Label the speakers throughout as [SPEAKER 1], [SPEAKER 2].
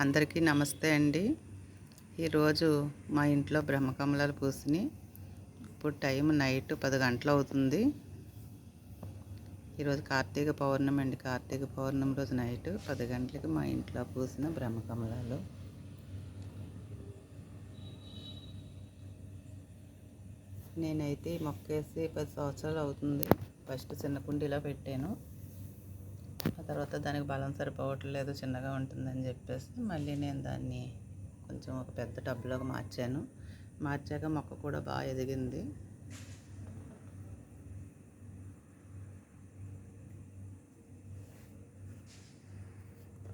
[SPEAKER 1] అందరికీ నమస్తే అండి. ఈరోజు మా ఇంట్లో బ్రహ్మకమలాలు పూసినాయి ఇప్పుడు టైం నైట్ పది గంటలు అవుతుంది. ఈరోజు కార్తీక పౌర్ణమి అండి. కార్తీక పౌర్ణమి రోజు నైట్ పది గంటలకి మా ఇంట్లో పూసిన బ్రహ్మకమలాలు. నేనైతే ఈ పది సంవత్సరాలు అవుతుంది. ఫస్ట్ చిన్న కుండీలో పెట్టాను. ఆ తర్వాత దానికి బలం సరిపోవట్లేదు చిన్నగా ఉంటుందని చెప్పేసి మళ్ళీ నేను దాన్ని కొంచెం ఒక పెద్ద టబ్లోకి మార్చాను. మార్చాక మొక్క కూడా బాగా ఎదిగింది.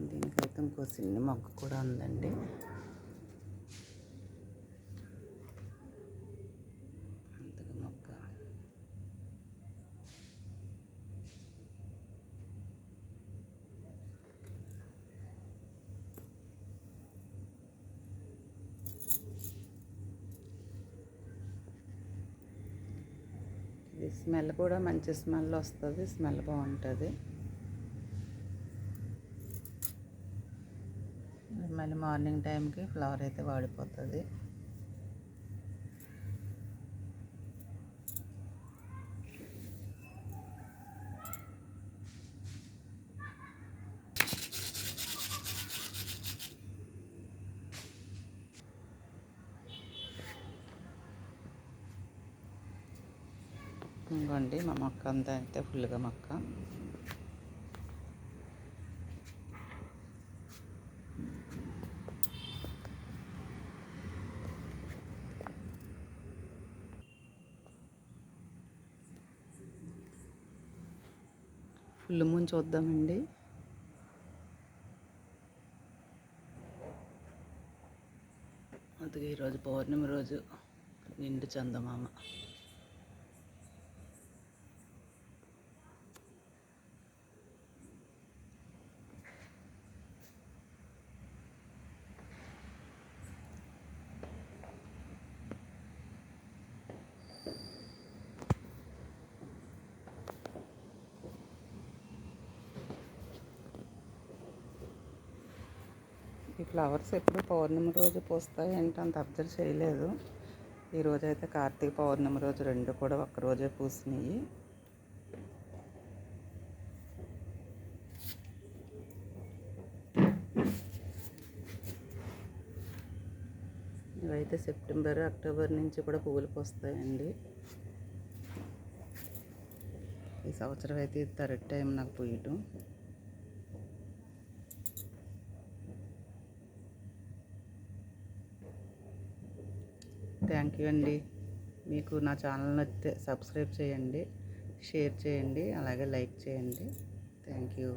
[SPEAKER 1] దీనికైతే ఇంకో చిన్న మొక్క కూడా ఉందండి. ఇది స్మెల్ కూడా మంచి స్మెల్ వస్తుంది స్మెల్ బాగుంటుంది. మళ్ళీ మార్నింగ్ టైంకి ఫ్లవర్ అయితే వాడిపోతుంది. ఇంకోండి మా మొక్క అంతా అయితే ఫుల్గా మొక్క. ఫుల్ మూన్ చూద్దామండి. అందుకే ఈరోజు పౌర్ణమి రోజు నిండు చందమామ. ఈ ఫ్లవర్స్ ఎప్పుడు పౌర్ణమి రోజు పూస్తాయి అంటే అంత అబ్జర్వ్ చేయలేదు. ఈరోజు అయితే కార్తీక పౌర్ణమి రోజు రెండు కూడా ఒక్కరోజే పూసినాయి. ఇవైతే సెప్టెంబర్ అక్టోబర్ నుంచి కూడా పువ్వులు పూస్తాయండి. ఈ సంవత్సరం అయితే థర్డ్ టైం నాకు పూయటం. థ్యాంక్ యూ అండి. మీకు నా ఛానల్ నచ్చితే సబ్స్క్రైబ్ చేయండి షేర్ చేయండి అలాగే లైక్ చేయండి. Thank you